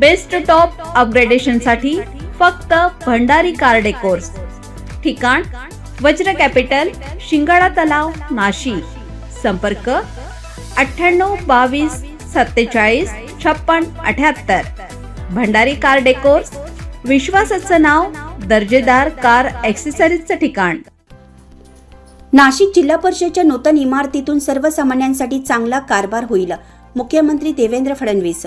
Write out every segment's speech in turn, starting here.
Best top अपग्रेडेशनसाठी फक्त Bhandari car decors ठिकाण वज्र capital शिंगाडा तलाव नाशिक. संपर्क अठ्ठ्याण्णव बावीस सत्तेचाळीस छप्पन अठ्याहत्तर. भंडारी कार डेकोर्स विश्वासाचं नाव दर्जेदार कार ॲक्सेसरीजचं ठिकाण. नाशिक जिल्हा परिषदेच्या नूतन इमारतीतून सर्वसामान्यांसाठी चांगला कारभार होईल मुख्यमंत्री देवेंद्र फडणवीस.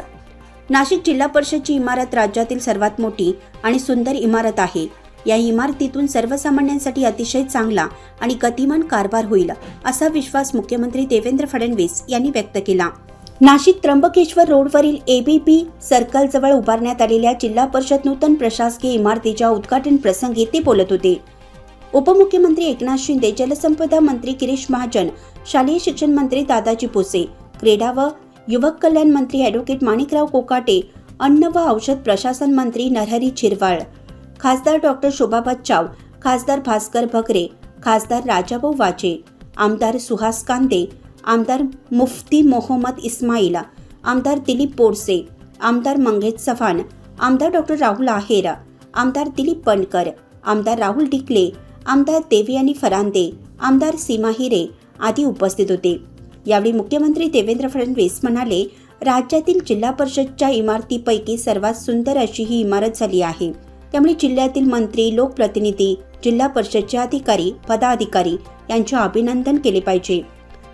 नाशिक जिल्हा परिषदची इमारत राज्यातील सर्वात मोठी आणि सुंदर इमारत आहे. या इमारतीतून सर्वसामान्यांसाठी अतिशय चांगला आणि गतिमान कारभार होईल असा विश्वास मुख्यमंत्री देवेंद्र फडणवीस यांनी व्यक्त केला. नाशिक त्र्यंबकेश्वर रोडवरील एबीपी सर्कलजवळ उभारण्यात आलेल्या जिल्हा परिषद नूतन प्रशासकीय इमारतीच्या उद्घाटन प्रसंगी ते बोलत होते. उपमुख्यमंत्री एकनाथ शिंदे जलसंपदा मंत्री गिरीश महाजन शालेय शिक्षण मंत्री दादाजी भुसे क्रीडा व युवक कल्याण मंत्री ॲडव्होकेट माणिकराव कोकाटे अन्न व औषध प्रशासन मंत्री नरहरी चिरवाळ खासदार डॉक्टर शोभा बच्चाव खासदार भास्कर भगरे खासदार राजाभाऊ वाचे आमदार सुहास कांदे आमदार मुफ्ती मोहम्मद इस्माईल आमदार दिलीप बोरसे आमदार मंगेश चव्हाण आमदार डॉक्टर राहुल आहेर आमदार दिलीप बनकर आमदार राहुल डिकले आमदार देवयानी फरांदे आमदार सीमा हिरे आदी उपस्थित होते. यावेळी मुख्यमंत्री देवेंद्र फडणवीस म्हणाले राज्यातील जिल्हा परिषदच्या इमारतीपैकी सर्वात सुंदर अशी ही इमारत झाली आहे. त्यामुळे जिल्ह्यातील मंत्री लोकप्रतिनिधी जिल्हा परिषदचे अधिकारी पदाधिकारी यांचे अभिनंदन केले पाहिजे.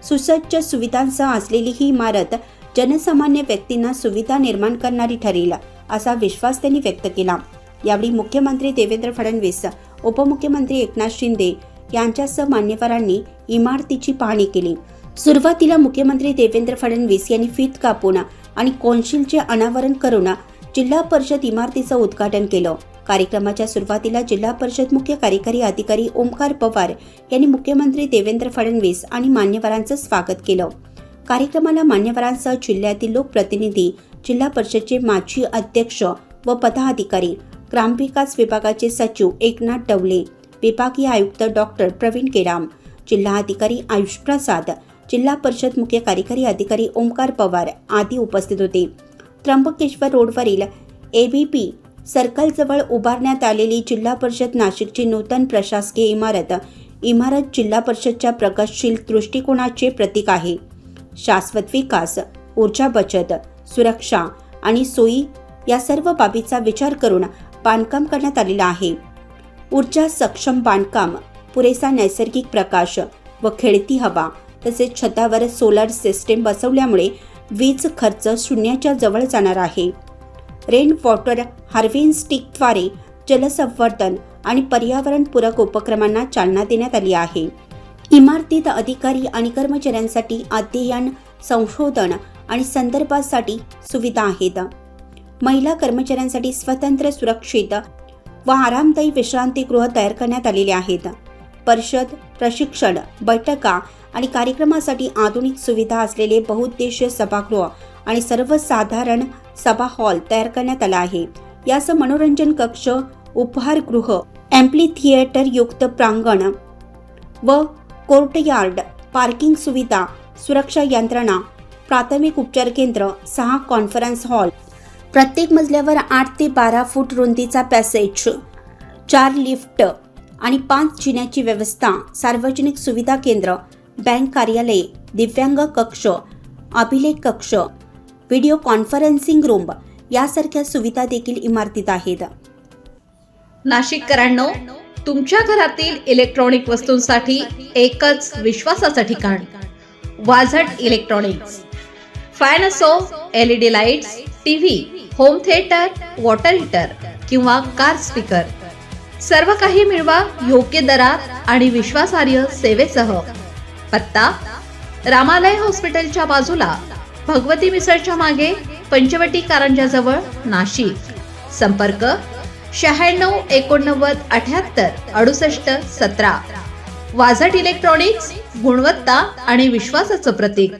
सुसज्ज सुविधांसह असलेली ही इमारत जनसामान्य व्यक्तींना सुविधा निर्माण करणारी ठरेल असा विश्वास त्यांनी व्यक्त केला. यावेळी मुख्यमंत्री देवेंद्र फडणवीस उपमुख्यमंत्री एकनाथ शिंदे यांच्यासह मान्यवरांनी इमारतीची पाहणी केली. सुरुवातीला मुख्यमंत्री देवेंद्र फडणवीस यांनी फीत कापून आणि कौन्सिलचे अनावरण करून जिल्हा परिषद इमारतीचं उद्घाटन केलं. कार्यक्रमाच्या सुरुवातीला जिल्हा परिषद मुख्य कार्यकारी अधिकारी ओमकार पवार यांनी मुख्यमंत्री देवेंद्र फडणवीस आणि मान्यवरांचं स्वागत केलं. कार्यक्रमाला मान्यवरांसह जिल्ह्यातील लोकप्रतिनिधी जिल्हा परिषदचे माजी अध्यक्ष व पदाधिकारी ग्रामविकास विभागाचे सचिव एकनाथ डवले विभागीय आयुक्त डॉक्टर प्रवीण केराम जिल्हा अधिकारी आयुष प्रसाद जिल्हा परिषद मुख्य कार्यकारी अधिकारी ओमकार पवार आदी उपस्थित होते. त्र्यंबकेश्वर रोडवरील ए बी पी सर्कलजवळ उभारण्यात आलेली जिल्हा परिषद नाशिकची नूतन प्रशासकीय इमारत इमारत जिल्हा परिषदच्या प्रगतशील दृष्टिकोनाचे प्रतीक आहे. शाश्वत विकास ऊर्जा बचत सुरक्षा आणि सोयी या सर्व बाबीचा विचार करून बांधकाम करण्यात आलेला आहे. ऊर्जा सक्षम बांधकाम पुरेसा नैसर्गिक प्रकाश व खेळती हवा तसेच छतावर सोलर सिस्टीम बसवल्यामुळे वीज खर्च शून्याच्या जवळ जाणार आहे. रेन वॉटर हार्वेस्टिंगद्वारे जलसंवर्धन आणि पर्यावरणपूरक उपक्रमांना चालना देण्यात आली आहे. इमारतीत अधिकारी आणि कर्मचाऱ्यांसाठी अध्ययन संशोधन आणि संदर्भासाठी सुविधा आहेत. महिला कर्मचाऱ्यांसाठी स्वतंत्र सुरक्षित व आरामदायी विश्रांतीगृह तयार करण्यात आलेले आहेत. परिषद प्रशिक्षण बैठका आणि कार्यक्रमासाठी आधुनिक सुविधा असलेले बहुउद्देशीय सभागृह आणि सर्वसाधारण सभा हॉल तयार करण्यात आला आहे. यासह मनोरंजन कक्ष उपहारगृह अँप्ली थिएटर युक्त प्रांगण व कोर्टयार्ड पार्किंग सुविधा सुरक्षा यंत्रणा प्राथमिक उपचार केंद्र सहा कॉन्फरन्स हॉल प्रत्येक मजल्यावर आठ ते बारा फूट रुंदीचा पॅसेज चार लिफ्ट आणि पाच जिन्याची व्यवस्था सार्वजनिक सुविधा केंद्र बँक कार्यालये दिव्यांग कक्ष अभिलेख कक्ष व्हिडिओ कॉन्फरन्सिंग रूम यासारख्या सुविधा देखील इमारतीत आहेत. नाशिककरांनो तुमच्या घरातील इलेक्ट्रॉनिक वस्तूंसाठी एकच विश्वासाचं ठिकाण वाझट इलेक्ट्रॉनिक्स. फॅन असो L E D lights TV home theatre water heater किंवा कार स्पीकर. सर्व काही मिळवा योग्य दरात आणि विश्वासार्ह सेवेसह. पत्ता रामालय हॉस्पिटलच्या बाजूला भगवती मिसळच्या मागे पंचवटी कारंजाजवळ नाशिक. संपर्क शहाण्णव एकोणनव्वद अठ्याहत्तर अडुसष्ट सतरा. वाझट इलेक्ट्रॉनिक्स गुणवत्ता आणि विश्वासाचं प्रतीक.